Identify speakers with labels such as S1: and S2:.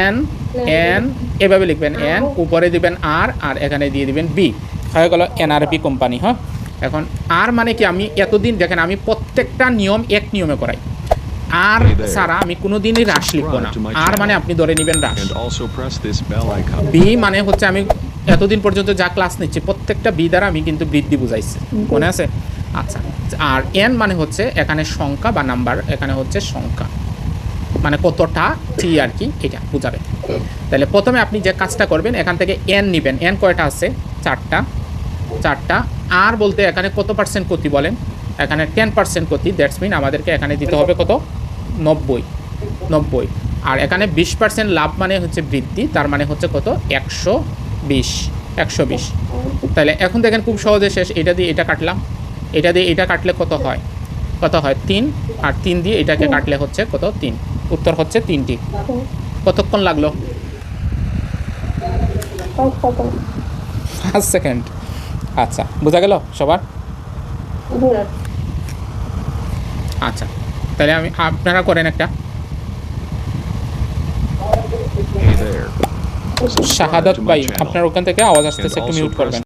S1: N N এভাবে লিখবেন N উপরে দিবেন আর আর এখানে দিয়ে দিবেন বি হয়ে গেল এনআরপি কোম্পানি হ্যাঁ? এখন আর মানে কি? আমি এতদিন দেখেন আমি প্রত্যেকটা নিয়ম এক নিয়মে করাই। আর. ছাড়া আমি কোনোদিনই রাশ লিখব না। আর মানে আপনি ধরে নেবেন রাশ. বি মানে হচ্ছে আমি এতদিন পর্যন্ত যা ক্লাস নিচ্ছি প্রত্যেকটা বি দ্বারা আমি কিন্তু বৃদ্ধি বুঝাইছি। মনে আছে? আচ্ছা আর এন মানে হচ্ছে এখানে সংখ্যা বা নাম্বার এখানে হচ্ছে সংখ্যা। মানে কতটা টি আর কি, এটা বুঝাবে। তাহলে প্রথমে আপনি যে কাজটা করবেন, এখান থেকে এন নেবেন। এন কয়টা আছে? চারটা। চারটা। আর বলতে এখানে কত পার্সেন্ট ক্ষতি বলেন? এখানে টেন পার্সেন্ট ক্ষতি দ্যাটস মিন আমাদেরকে এখানে দিতে হবে কত? নব্বই। নব্বই। আর এখানে বিশ পার্সেন্ট লাভ মানে হচ্ছে বৃদ্ধি, তার মানে হচ্ছে কত? একশো বিশ। একশো বিশ। তাহলে এখন দেখেন খুব সহজে শেষ। এটা দিয়ে এটা কাটলাম। এটা দিয়ে এটা কাটলে কত হয়? কত হয়? তিন। আর তিন দিয়ে এটাকে কাটলে হচ্ছে কত? তিন। উত্তর হচ্ছে তিনটি। কতক্ষণ লাগল? পাঁচ সেকেন্ড। আচ্ছা বোঝা গেল সবার? আচ্ছা তাহলে আমি আপনারা করেন একটা. শাহাদাত ভাই আপনার ওখান থেকে আওয়াজ আসতেছে একটু মিউট করবেন।